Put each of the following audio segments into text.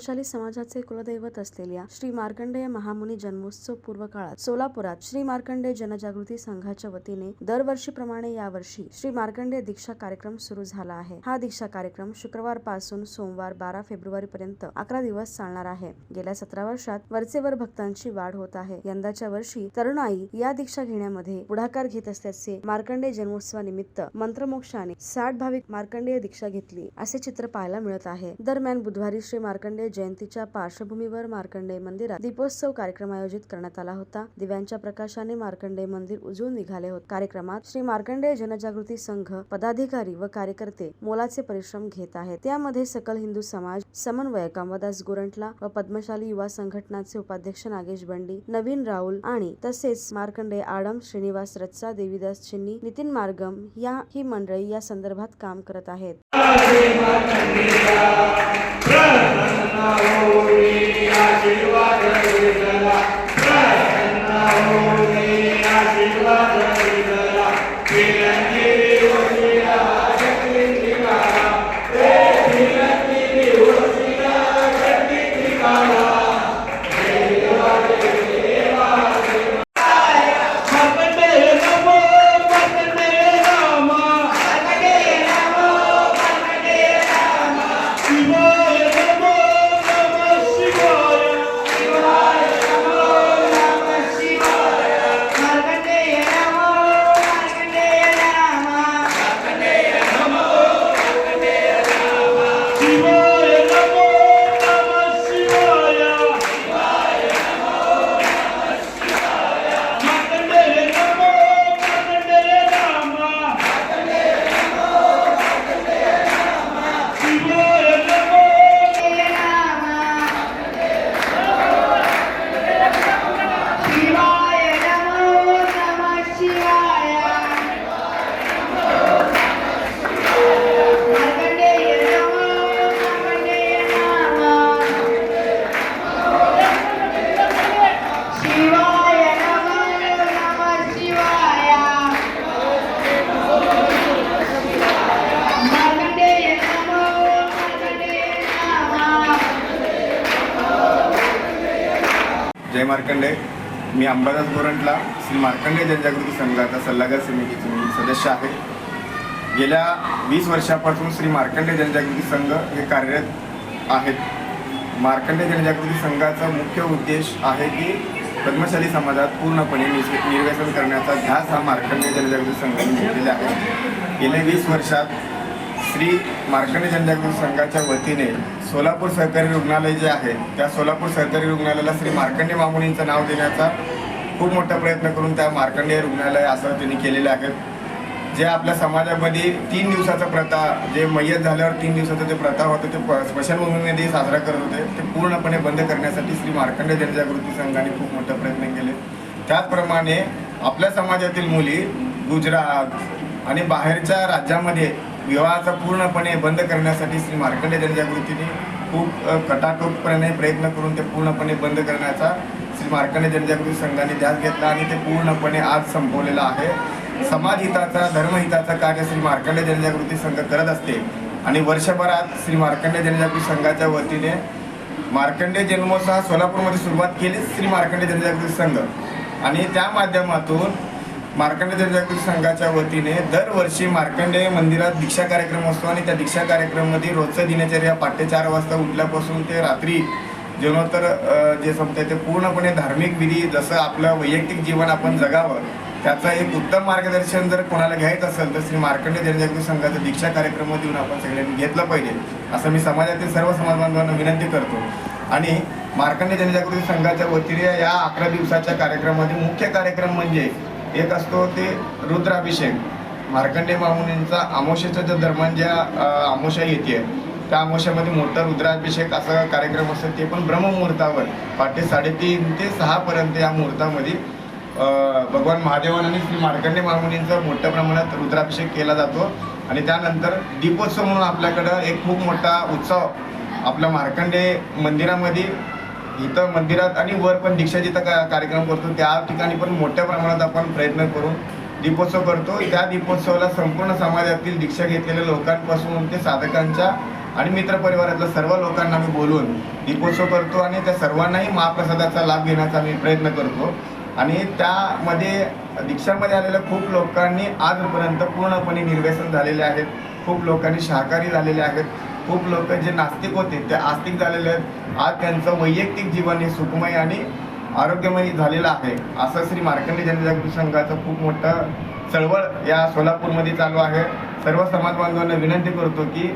पद्मशाली समाजाचे कुलदैवत असलेल्या श्री मार्कंडेय महामुनी जन्मोत्सव पूर्व काळात सोलापुरात श्री मार्कंडेय जनजागृती संघाच्या वतीने दरवर्षीप्रमाणे यावर्षी श्री मार्कंडेय दीक्षा कार्यक्रम सुरू झाला आहे. हा दीक्षा कार्यक्रम शुक्रवारपासून सोमवार बारा फेब्रुवारी पर्यंत अकरा दिवस चालणार आहे. गेल्या सतरा वर्षात वरचेवर भक्तांची वाढ होत आहे. यंदाच्या वर्षी तरुणाई या दीक्षा घेण्यामध्ये पुढाकार घेत असल्याचे मार्कंडेय जन्मोत्सवानिमित्त मंत्रमोक्षाने साठ भाविक मार्कंडेय दीक्षा घेतली असे चित्र पाहायला मिळत आहे. दरम्यान बुधवारी श्री मार्कंडेय जयंतीच्या पार्श्वभूमीवर मार्कंडेय मंदिरात दीपोत्सव कार्यक्रम आयोजित करण्यात आला होता. दिव्यांच्या प्रकाशाने मार्कंडेय मंदिर उजळून निघाले होते. कार्यक्रमात श्री मार्कंडेय जनजागृती संघ पदाधिकारी व कार्यकर्ते मोलाचे परिश्रम घेत आहेत. त्यामध्ये सकल हिंदू समाज समन्वयक अंबादास गोरंटला व पद्मशाली युवा संघटनाचे उपाध्यक्ष नागेश बंडी नवीन राहुल आणि तसेच मार्कंडेय आडम श्रीनिवास रत्सा देवीदास चिन्नी नितीन मार्गम या ही मंडळी या संदर्भात काम करत आहेत. जय मार्कंडे. मी अंबादास गोरंटला श्री मार्कंडे जनजागृती संघाचा सल्लागार समितीचे मी सदस्य आहे. गेल्या वीस वर्षापासून श्री मार्कंडे जनजागृती संघ हे कार्यरत आहेत. मार्कंडे जनजागृती संघाचा मुख्य उद्देश आहे की पद्मशाली समाजात पूर्णपणे निस निर्व्यसन करण्याचा ध्यास हा मार्कंडे जनजागृती संघाने घेतलेला आहे. गेल्या वीस वर्षात श्री मार्कंडे जनजागृती संघाच्या वतीने सोलापूर सहकारी रुग्णालय जे आहे त्या सोलापूर सहकारी रुग्णालयाला श्री मार्कंडे मामुनींचं नाव देण्याचा खूप मोठा प्रयत्न करून त्या मार्कंडेय रुग्णालय असं त्यांनी केलेलं आहे. जे आपल्या समाजामध्ये तीन दिवसाचा प्रथा जे मय्यत झाल्यावर तीन दिवसाचा जे प्रथा होतं ते प- स्मशानभूमीमध्ये साजरा करत होते ते पूर्णपणे बंद करण्यासाठी श्री मार्कंडे जनजागृती संघाने खूप मोठा प्रयत्न केले. त्याचप्रमाणे आपल्या समाजातील मुली गुजरात आणि बाहेरच्या राज्यामध्ये विवाहाचा पूर्णपणे बंद करण्यासाठी श्री मार्कंडे जनजागृतीने खूप अ, प्रयत्न करून ते पूर्णपणे बंद करण्याचा श्री मार्कंडे जनजागृती संघाने ध्यास घेतला आणि ते पूर्णपणे आज संपवलेलं आहे. समाजहिताचा धर्महिताचा कार्य श्री मार्कंडे जनजागृती संघ करत असते आणि वर्षभरात श्री मार्कंडे जनजागृती संघाच्या वतीने मार्कंडे जन्मोत्सव सोलापूरमध्ये सुरुवात केली श्री मार्कंडे जनजागृती संघ. आणि त्या माध्यमातून मार्कंडेय जनजागृती संघाच्या वतीने दरवर्षी मार्कंडेय मंदिरात दीक्षा कार्यक्रम असतो आणि त्या दीक्षा कार्यक्रमामध्ये रोजचं दिनचर्या पाटे चार वाजता उठल्यापासून ते रात्री जेवणोत्तर जे संपते ते पूर्णपणे धार्मिक विधी जसं आपलं वैयक्तिक जीवन आपण जगावं त्याचं एक उत्तम मार्गदर्शन जर कोणाला घ्यायचं असेल तर श्री मार्कंडे जनजागृती संघाचा दीक्षा कार्यक्रम देऊन आपण सगळ्यांनी घेतलं पाहिजे. असं मी समाजातील सर्व समाज बांधवांना विनंती करतो. आणि मार्कंडे जनजागृती संघाच्या वतीने या अकरा दिवसाच्या कार्यक्रमामध्ये मुख्य कार्यक्रम म्हणजे एक असतो ते रुद्राभिषेक. मार्कंडे मामुनींचा अमोशेचा जो दरम्यान ज्या आमोशा येते त्या आमोशामध्ये मोठा रुद्राभिषेक असा कार्यक्रम असतो ते पण ब्रह्ममुहूर्तावर. पहाटे साडेतीन ते सहापर्यंत या मुहूर्तामध्ये भगवान महादेवान आणि श्री मार्कंडे मामुनींचा मोठ्या प्रमाणात रुद्राभिषेक केला जातो. आणि त्यानंतर दीपोत्सव म्हणून आपल्याकडं एक खूप मोठा उत्सव आपल्या मार्कंडे मंदिरामध्ये इथं मंदिरात आणि वर पण दीक्षा जिथं का कार्यक्रम करतो त्या ठिकाणी पण मोठ्या प्रमाणात आपण प्रयत्न करून दीपोत्सव करतो. त्या दीपोत्सवाला संपूर्ण समाजातील दीक्षा घेतलेल्या लोकांपासून ते साधकांच्या आणि मित्रपरिवारातल्या सर्व लोकांना मी बोलून दीपोत्सव करतो आणि त्या सर्वांनाही महाप्रसादाचा लाभ घेण्याचा मी प्रयत्न करतो. आणि त्यामध्ये दीक्षामध्ये आलेल्या खूप लोकांनी आजपर्यंत पूर्णपणे निर्व्यसन झालेले आहेत. खूप लोकांनी शाकाहारी झालेले आहेत. खूप लोक जे नास्तिक होते ते आस्तिक झालेले आहेत. आज त्यांचं वैयक्तिक जीवन हे सुखमय आणि आरोग्यमय झालेलं आहे. असं श्री मार्कंडी जनजागृती संघाचं खूप मोठं चळवळ या सोलापूरमध्ये चालू आहे. सर्व समाज बांधवांना विनंती करतो की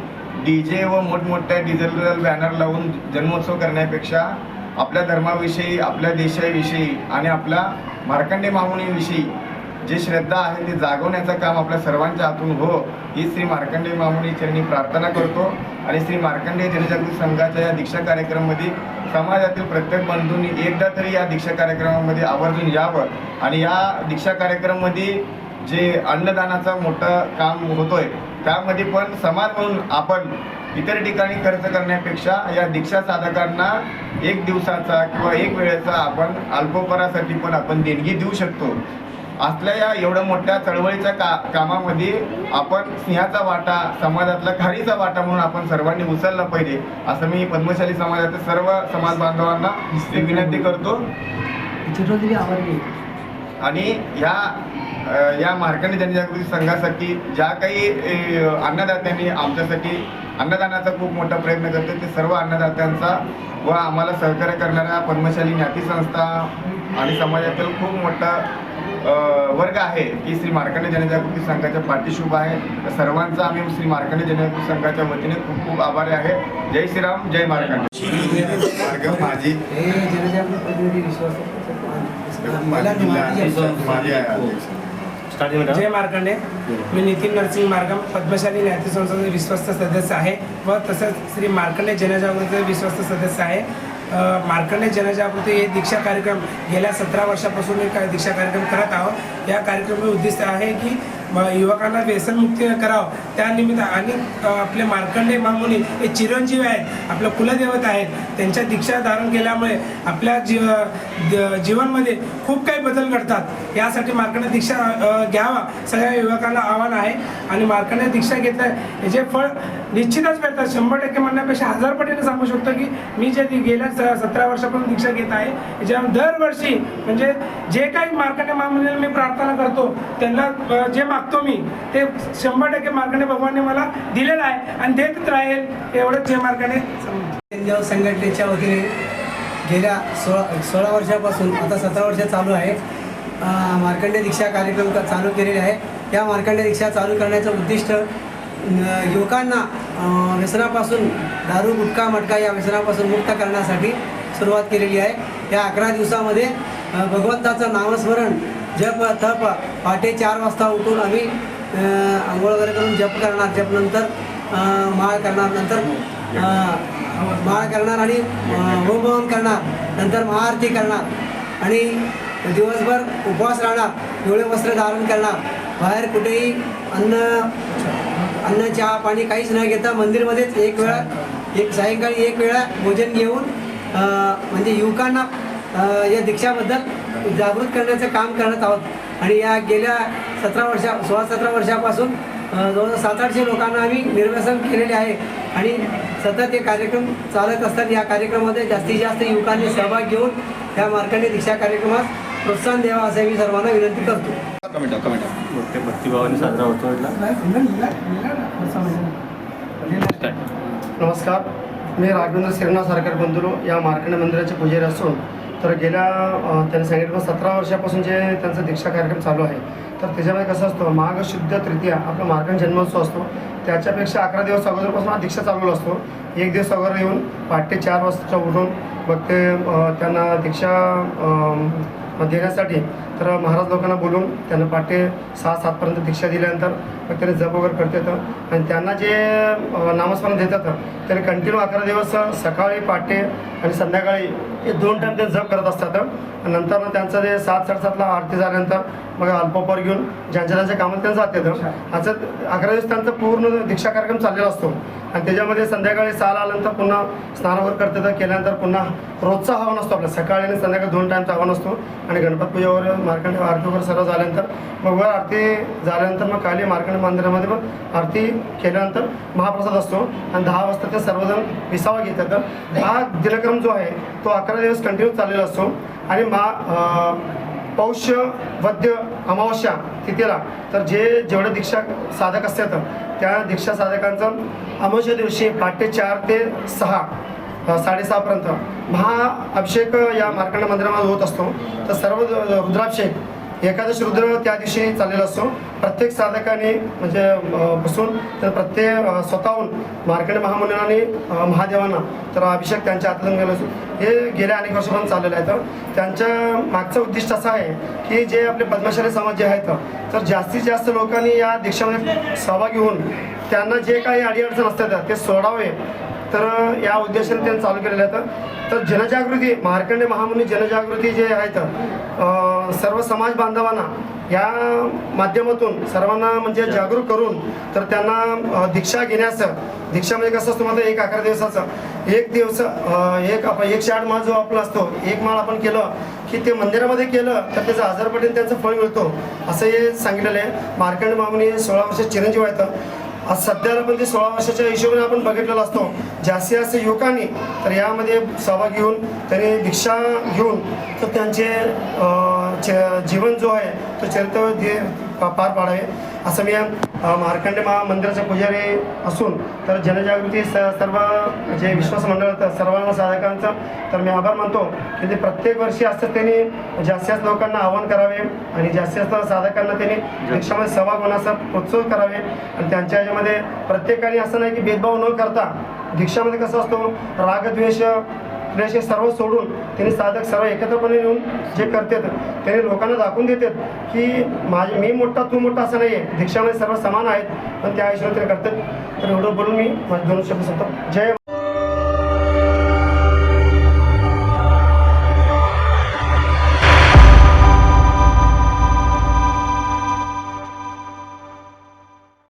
डी जे व मोठमोठ्या डिजिटल बॅनर लावून जन्मोत्सव करण्यापेक्षा आपल्या धर्माविषयी आपल्या देशाविषयी आणि आपल्या मार्कंडे मामुनीविषयी जी श्रद्धा आहे ते जागवण्याचं काम आपल्या सर्वांच्या हातून हो ही श्री मार्कंडे मामुनी चरणी प्रार्थना करतो. आणि श्री मार्कंडे जनजागृती संघाच्या या दीक्षा कार्यक्रमामध्ये समाजातील प्रत्येक बंधूंनी एकदा तरी या दीक्षा कार्यक्रमामध्ये आवर्जून यावं. आणि या दीक्षा कार्यक्रमामध्ये जे अन्नदानाचं मोठं काम होतोय त्यामध्ये पण समाज म्हणून आपण इतर ठिकाणी खर्च करण्यापेक्षा या दीक्षा साधकांना एक दिवसाचा किंवा एक वेळेचा आपण अल्पोपरासाठी पण आपण देणगी देऊ शकतो. असल्या या एवढ्या मोठ्या चळवळीच्या का कामामध्ये आपण सिंहाचा वाटा समाजातला खारीचा वाटा म्हणून आपण सर्वांनी उचलला पाहिजे असं मी पद्मशाली समाजातील सर्व समाज बांधवांना विनंती करतो. आणि या या मार्कंड जनजागृती संघासाठी ज्या काही अन्नदात्यांनी आमच्यासाठी अन्नदानाचा खूप मोठा प्रयत्न करतो ते सर्व अन्नदात्यांचा व आम्हाला सहकार्य करणाऱ्या पद्मशाली ज्ञाती संस्था आणि समाजातील खूप मोठा वर्ग आहे की श्री मार्कंडे जनजागृती संघाच्या पाठीशी उभा आहे. तर सर्वांचा आम्ही श्री मार्कंडे जनजागृती संघाच्या वतीने खूप खूप आभारी आहे. जय श्रीराम जय मार्कंडे माझी हे. जय मार्कंडे मी नितीन नरसिंग मार्गम पद्मशाली न्यायती संस्थेचे विश्वस्त सदस्य आहे व तसंच श्री मार्कंडे जनजागृतीचे विश्वस्त सदस्य आहे. मार्कंडे जनजागृती हे दीक्षा कार्यक्रम गेल्या सतरा वर्षापासून एक दीक्षा कार्यक्रम करत आहोत. या कार्यक्रमाचे उद्दिष्ट आहे की युवकांना व्यसनमुक्ती करावं. त्यानिमित्त आणि आपले मार्कंडे मामुनी हे चिरंजीवी आहेत आपलं कुलदेवत आहेत. त्यांच्या दीक्षा धारण केल्यामुळे आपल्या जीव द- जीवनमध्ये खूप काही बदल घडतात. यासाठी मार्कंडे दीक्षा घ्यावा सगळ्या युवकांना आव्हान आहे. आणि मार्कंडे दीक्षा घेतल्या याचे फळ निश्चितच मिळतात. शंभर टक्के म्हणण्यापेक्षा हजार पटीने सांगू शकतो की मी जे गेल्या स- सतरा वर्षापासून दीक्षा घेत आहे. याच्या दरवर्षी म्हणजे जे काही मार्कंडे मामुनीला मी प्रार्थना करतो त्यांना जे माग मागतो मी. ते शंभर टक्के मार्गाने भगवानने मला दिलेलं आहे आणि देत राहील एवढंच जे मार्गाने. संघटनेच्या वतीने गेल्या सोळा सोळा वर्षापासून आता सतरा वर्ष चालू आहे. अं, मार्कंडे दीक्षा कार्यक्रम चालू केलेले आहे. या मार्कंडे दीक्षा चालू करण्याचं उद्दिष्ट युवकांना व्यसनापासून दारू गुटखा मटका या व्यसनापासून मुक्त करण्यासाठी सुरुवात केलेली आहे. या अकरा दिवसामध्ये भगवंताचं नामस्मरण जप तप पहाटे चार वाजता उठून आम्ही आंघोळ वगैरे करून जप करणार जप नंतर माळ करणार नंतर माळ करणार आणि होमभवन करणार नंतर महाआरती करणार आणि दिवसभर उपवास राहणार डोळे वस्त्र धारण करणार बाहेर कुठेही अन्न अन्न चहा पाणी काहीच न घेता मंदिरमध्येच एक वेळा एक सायंकाळी एक वेळा भोजन घेऊन म्हणजे युवकांना या दीक्षाबद्दल जागृत करण्याचं काम करत आहोत. आणि या गेल्या सतरा वर्षा सोळा सतरा वर्षापासून जवळजवळ सात आठशे लोकांना आम्ही निर्व्यसन केलेले आहे. आणि सतत हे कार्यक्रम चालत असतात या कार्यक्रमामध्ये जास्तीत जास्त युवकांनी सहभाग घेऊन या मार्कंडे दीक्षा कार्यक्रमास प्रोत्साहन द्यावा असे मी सर्वांना विनंती करतो. मोठ्या भक्तिभावाने साजरा होतो इथला नमस्कार. मी राघवेंद्र श्रीनाथ सरकार बंधुरो या मार्कंड मंदिराचे पुजारी असून तर गेल्या त्यांनी सांगितलं सतरा वर्षापासून जे त्यांचा दीक्षा कार्यक्रम चालू आहे तर त्याच्यामध्ये कसं असतं माघशुद्ध तृतीया आपला मार्गण जन्मोत्सव असतो. त्याच्यापेक्षा अकरा दिवस अगोदरपासून हा दीक्षा चालू असतो. एक दिवस अगोदर येऊन पहाटे चार वाजता उठून मग ते त्यांना दीक्षा देण्यासाठी तर महाराज लोकांना बोलून त्यांना पहाटे सहा सातपर्यंत दीक्षा दिल्यानंतर मग त्याने जप वगैरे करता येतं आणि त्यांना जे नामस्मरण देतात त्याने कंटिन्यू अकरा दिवस सकाळी पहाटे आणि संध्याकाळी हे दोन टाईम ते जप करत असतात. आणि नंतर मग त्यांचं जे सात साडेसातला आरती झाल्यानंतर मग अल्पोपर घेऊन ज्यांच्या ज्यांच्या कामात त्यांना जात येतं असं अकरा दिवस त्यांचा पूर्ण दीक्षा कार्यक्रम चाललेला असतो. आणि त्याच्यामध्ये संध्याकाळी सहाला आल्यानंतर पुन्हा स्नान वगैरे करतात केल्यानंतर पुन्हा रोजचा हवन असतो आपला. सकाळी आणि संध्याकाळी दोन टाईमचा हवन असतो. आणि गणपती पूजेवर मार्कंड आरती वगैरे सर्व झाल्यानंतर मग वर आरती झाल्यानंतर मग काली मार्कंड मंदिरामध्ये पण आरती केल्यानंतर महाप्रसाद असतो. आणि दहा वाजता ते सर्वजण विसावा घेतात. तर हा दिनक्रम जो आहे तो अकरा दिवस कंटिन्यू चाललेला असतो. आणि मा पौष्य पौष वद्य अमावस्या तिथेला तर जे जेवढे दीक्षा साधक असतात त्या दीक्षा साधकांचं अमावस्या दिवशी पहाटे चार ते सहा साडेसहापर्यंत महाअभिषेक या मार्कंड मंदिरामध्ये होत असतो. तर सर्व रुद्राभिषेक एकादश रुद्र त्या दिवशी चाललेला असतो. प्रत्येक साधकाने म्हणजे बसून तर प्रत्येक स्वतःहून मार्कंड महामंडळाने महादेवांना तर अभिषेक त्यांच्या हातातून गेला असतो. हे गेल्या अनेक वर्षापासून चाललेलं आहे. तर त्यांच्या मागचं उद्दिष्ट असं आहे की जे आपले पद्मशाली समाज जे आहेत तर जास्तीत जास्त लोकांनी या दीक्षामध्ये सहभागी होऊन त्यांना जे काही अडीअडचण असतात ते सोडावे. तर या उद्देशाने त्यांनी चालू केलेलं आहे तर जनजागृती मार्कंडे महामुनी जनजागृती जे आहेत सर्व समाज बांधवांना या माध्यमातून सर्वांना म्हणजे जागरूक करून तर त्यांना दीक्षा घेण्याचं दीक्षा म्हणजे कसं असतं माझं एक अकरा दिवसाचं एक दिवस एक आपण एकशे आठ माळ जो आपला असतो एक माळ आपण केलं की ते मंदिरामध्ये केलं तर त्याचं हजारपटीने त्यांचं फळ मिळतो असं हे सांगितलेलं आहे. मार्कंड महामुनी सोळा वर्ष चिरंजीव आहेत. आज सध्याला पण ते सोळा वर्षाच्या हिशोबाने आपण बघितलेला असतो. जास्तीत जास्त युवकांनी तर यामध्ये सहभाग घेऊन त्यांनी दीक्षा घेऊन तर त्यांचे जीवन जो आहे तो चरित्र पार पाडावे. असं मी मार्कंडे महा मंदिराचे पुजारी असून तर जनजागृती स सर्व जे विश्वास मंडळ सर्वांना साधकांचं तर मी आभार मानतो की ते प्रत्येक वर्षी असं त्यांनी जास्तीत जास्त लोकांना आवाहन करावे आणि जास्तीत जास्त साधकांना त्यांनी दीक्षामध्ये सहभाग होण्याचा प्रोत्साहन करावे. आणि त्यांच्या ह्याच्यामध्ये प्रत्येकाने असं नाही की भेदभाव न करता दीक्षामध्ये कसं असतो रागद्वेष हे सर्व सोडून त्यांनी साधक सर्व एकत्रपणे येऊन जे करतात त्यांनी लोकांना दाखवून देतात की माझे मी मोठा तू मोठा असं नाही आहे दीक्षामध्ये सर्व समान आहेत पण त्या हिशोबाने ते करतात. तर एवढं बोलून मी माझे दोन शब्द सांगतो जय